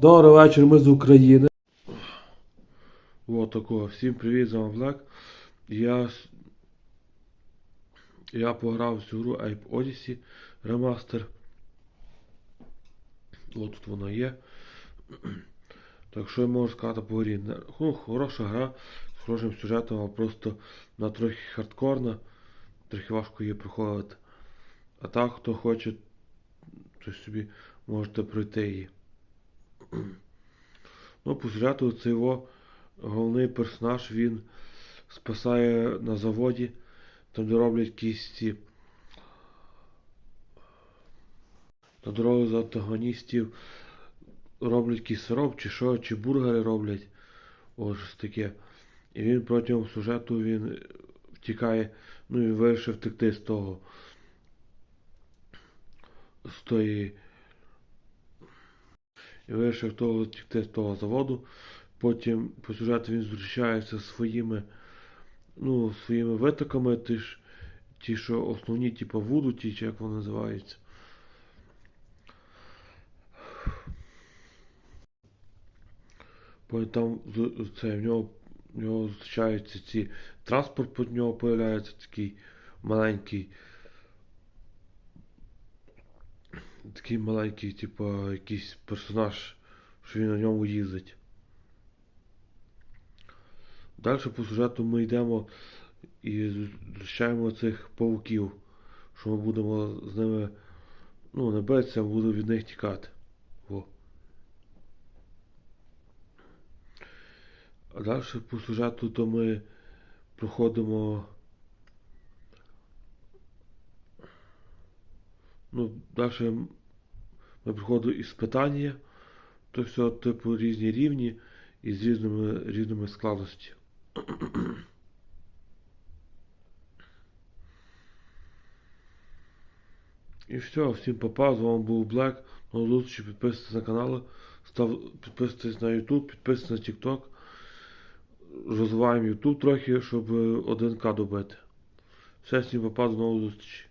Добрий вечір, ми з України. Вот такого. Всім привіт, з вами Блек. Я, я пограв цю гру Ape Odyssey Remaster. От тут вона є. Так що я можу сказати по грі? Ну, хороша гра з хорошим сюжетом, але просто на трохи хардкорна, трохи важко її проходити. А так, хто хоче, то собі можете пройти її. Ну, по сюжету це його головний персонаж, він спасає на заводі, там де роблять якісь ці. На дорогу з антагоністів роблять якийсь сироп, чи що, чи бургери роблять. Ось щось таке. І він протягом сюжету він втікає, ну і вирішив втекти з того. З тої. І вирішив того втекти з того заводу. Потім по сюжету він зустрічається своїми, ну, своїми витоками, ті, ті що основні, типу вуду, ті, чи як вони називаються. Потім там це, в нього, в нього зустрічаються ці транспорт під нього появляється такий маленький. Такий маленький, типу, якийсь персонаж, що він на ньому їздить. Далі по сюжету ми йдемо і зустрічаємо цих павуків, що ми будемо з ними, ну, не битися, а будемо від них тікати. Во. А далі по сюжету то ми проходимо. Ну, далі ми проходимо іспитання, то все, типу, різні рівні і з різними різними складності. І все, всім попав, з вами був Блек. До зустрічі, підписуйтесь на канал, став, підписуйтесь на YouTube, підписуйтесь на TikTok. Розвиваємо YouTube трохи, щоб 1К добити. Все, всім попав, до нової зустрічі.